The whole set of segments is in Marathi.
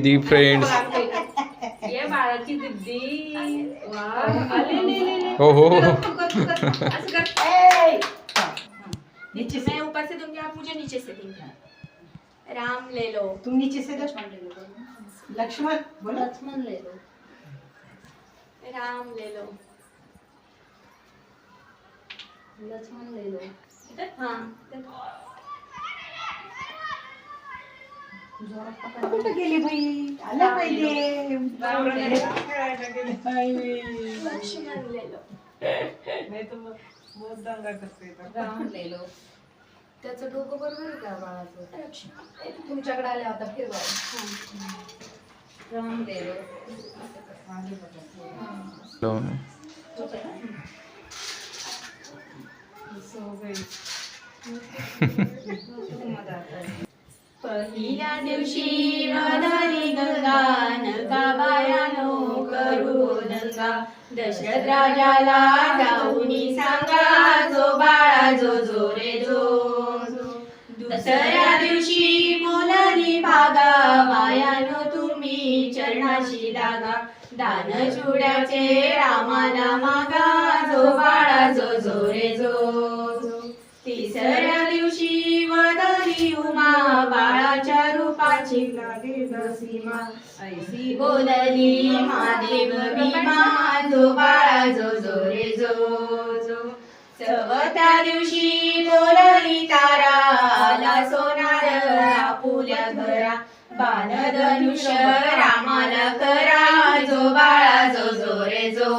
दीदी फ्रेंड्स ये बाळाची ले ले ले हो हो हो. कर ए! नीचे से। ऊपर से दूँगी आप मुझे नीचे से देंगे। राम ले लो। तुम नीचे से लक्ष्मण बोलो। लक्ष्मण ले लो। राम ले लो। लक्ष्मण ले लो। हाँ। कुठं गेली बाई? आला पहिले लक्ष्मण ले लो राम ले लो त्याचं डोकं बरोबर आहे का बाळाचं? तुमच्याकडे आले आता फिरवा राम ले लो गंगा नका बायानो करू दंगा दशरथ राजाला जाऊनी सांगा जो बाळा जो जो रे जो. दुसऱ्या दिवशी बोलली भागा बायानो तुम्ही चरणाशी लागा दान चुड्याचे रामाला मागा. जो बाळा जो जो रे जो. रूपाची लागेल सीमा. ऐसी बोलली महादेव भीमा जो बाळा जो जो रे जो जो. चवथ्या दिवशी बोलली तारा आला सोनार आपुल्या घरा. धनुष्य रामाला करा जो बाळा जो जो रे जो.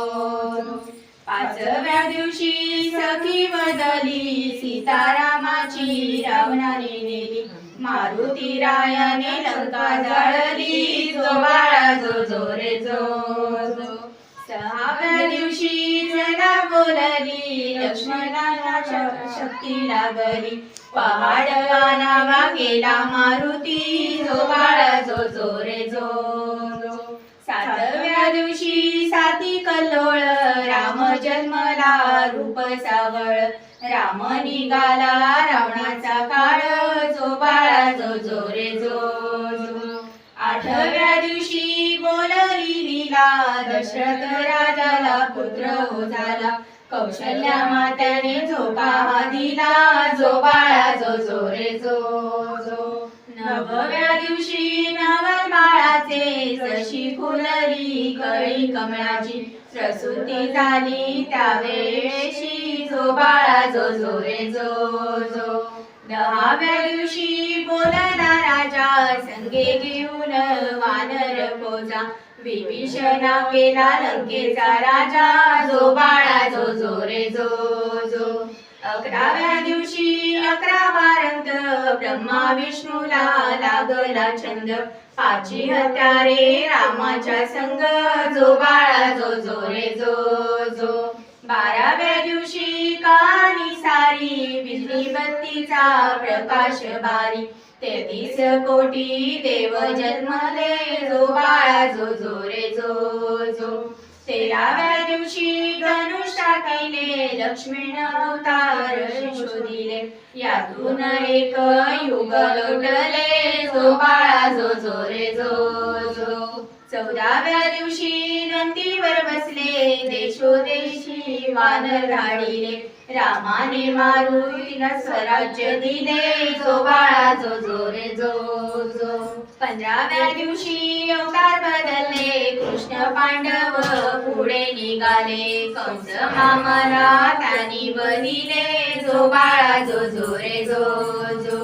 पाचव्या दिवशी सखी बदली सीतारामाची रावणाने नेली. मारुती रायाने लंका जाळली. जो बाळा जो जो रे जो सहाव्या दिवशी जना बोलली. लक्ष्मणाला शक्ती लागली. पहाड आणावा गेला मारुती. जो बाळा जो जो रे जो. सातव्या दिवशी साती कल्लोळ. राम जन्मला रूप सावळ. राम निघाला रावणाचा काळ जो बाळा जो जो रे जो. आठव्या दिवशी बोलली लीला दशरथ राजाला पुत्र हो झाला. कौशल्या मात्याने झोपा दिला जो बाळा जो जो रे जो जो. नवव्या दिवशी नवर बाळाचे जशी फुलली कळी कमळाची प्रसूती झाली. त्यावेळेशी जो बाळा जो जो रे जो जो. दहाव्या दिवशी बोलला राजा संगे घेऊन वानर पोजा. विभीषणा केला लंकेचा राजा. जो बाळा जो जो रे जो जो. अकराव्या दिवशी अकरा वारंत ब्रह्मा विष्णूला लागला छंद. पाची हत्यारे रामाच्या संग जो बाळा जो जो रे जो जो. बाराव्या दिवशी कहाणी सारी बिजली बत्तीचा प्रकाश बारी. तेहतीस कोटी देव जन्मले जो बाळा जो जो रे जो जो. तेराव्या दिवशी धनुष टाकिले लक्ष्मीण अवतार शोधिले यातून एक युग लोटले जो बाळा जो जो रे जो जो. चौदाव्या दिवशी नंदीवर बसले देशोदेशी वानर धाडिले रामाने मारुतीला स्वराज्य दिले जो बाळा जो जो रे जो जो. पंधराव्या दिवशी अवतार बदलले कृष्ण पांडव पुढे निघाले. कंस मामाला त्यांनी बनिले जो बाळा जो जो रे जो जो.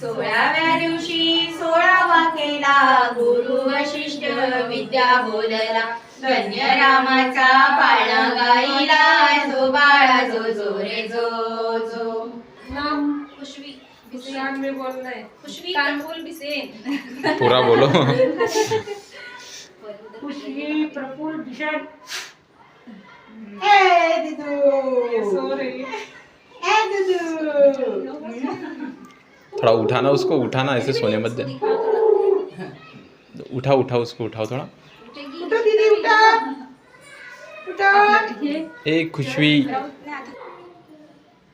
सोळाव्या दिवशी सोळावा केला गुरु वशिष्ठ विद्या बोलला. धन्य रामाचा पाळणा गाईला जो बाळा जो जो रे जो जो. नाम खुशवी बिसेन में बोलना है। खुशवी कानफुल बिसेन पूरा बोलो। खुशी प्रफुल्ल भीषण ए दिदू। ए दिदू। थोड़ा उठाना उसको उठाना ऐसे सोने मत दे। उठा उठा उसको उठाओ थोड़ा। उठो दीदी उठा। उठो। ए खुशवी ए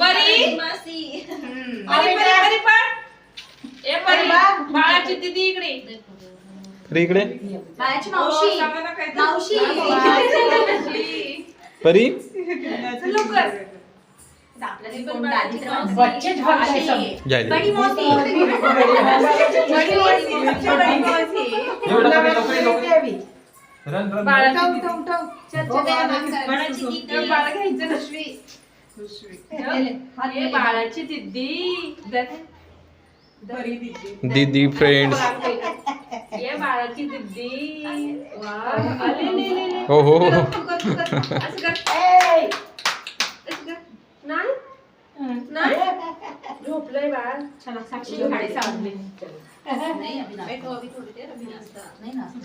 परी? मासी. परी परी परी पण ए परी बाळाची दिदी इकडे. परी इकडे. बाळाची मावशी. मावशी. परी? लवकर. जायले. बडी मौसी बडी मौसी बडी मौसी बाळाची. बाळाची बाळ घ्यायचं नसवी हे बाळाची दिदी दीदी फ्रेंड्स हे बाळाची दिदी वा आले ले ले ले हो हो. हो असं कर. ए, असं कर. नाही? नाही? झोपलंय बाळ. साक्षी खाडे सावरले नाही नाही अभी ना.